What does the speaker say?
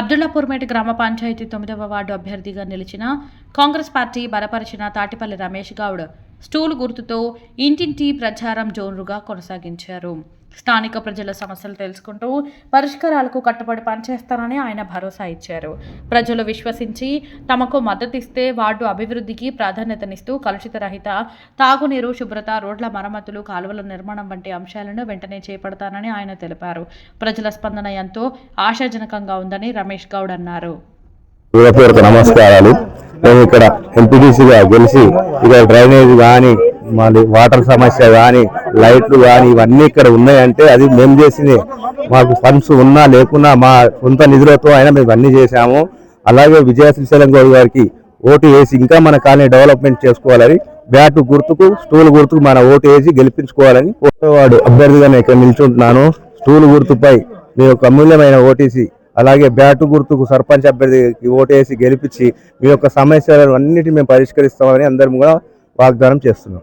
అబ్దుల్లాపూర్మేట గ్రామ పంచాయతీ తొమ్మిదవ వార్డు అభ్యర్థిగా నిలిచిన కాంగ్రెస్ పార్టీ బలపరిచిన తాటిపల్లి రమేష్ గౌడ్ స్టూల్ గుర్తుతో ఇంటింటి ప్రచారం జోరుగా కొనసాగించారు. స్థానిక ప్రజల సమస్యలు తెలుసుకుంటూ పరిష్కారాలకు కట్టుబడి పనిచేస్తారని ఆయన భరోసా ఇచ్చారు. ప్రజలు విశ్వసించి తమకు మద్దతిస్తే వార్డు అభివృద్ధికి ప్రాధాన్యతనిస్తూ కలుషిత రహిత తాగునీరు శుభ్రత రోడ్ల మరమ్మతులు కాలువల నిర్మాణం వంటి అంశాలను వెంటనే చేపడతానని ఆయన తెలిపారు. ప్రజల స్పందన ఎంతో ఆశాజనకంగా ఉందని రమేష్ గౌడ్ అన్నారు. నమస్కారాలు. మేము ఇక్కడ ఎంపీటీసీగా గెలిచి ఇక్కడ డ్రైనేజ్ కానీ మళ్ళీ వాటర్ సమస్య కానీ లైట్లు కానీ ఇవన్నీ ఇక్కడ ఉన్నాయంటే అది మేము చేసింది. మాకు ఫండ్స్ ఉన్నా లేకున్నా మా సొంత నిధులతో అయినా మేము అన్నీ చేశాము. అలాగే విజయ శ్రీశైలం గౌడ్ గారికి ఓటు వేసి ఇంకా మన కాలనీ డెవలప్మెంట్ చేసుకోవాలని బ్యాట్ గుర్తుకు స్టూల్ గుర్తుకు మన ఓటు వేసి గెలిపించుకోవాలని వాడు అభ్యర్థిగా నేను ఇక్కడ నిల్చుంటున్నాను. స్టూల్ గుర్తుపై మీ యొక్క అమూల్యమైన ఓటీసీ అలాగే బ్యాటు గుర్తుకు సర్పంచ్ అభ్యర్థికి ఓటేసి గెలిపించి మీ యొక్క సమస్యలను అన్నిటి మేము పరిష్కరిస్తామని అందరం కూడా వాగ్దానం చేస్తున్నాం.